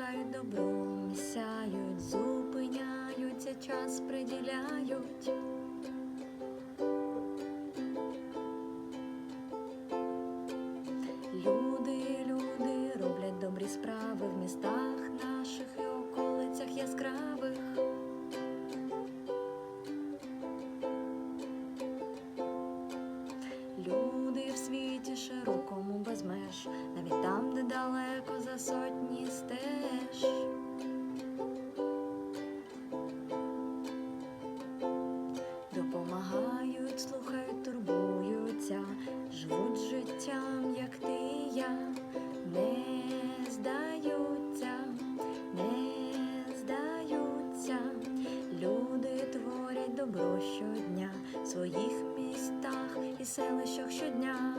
Рухають добро, сяють, зупиняються, час приділяють. Люди, люди роблять добрі справи в містах наших і околицях яскравих. Люди в світі широких своїх містах і селищах щодня.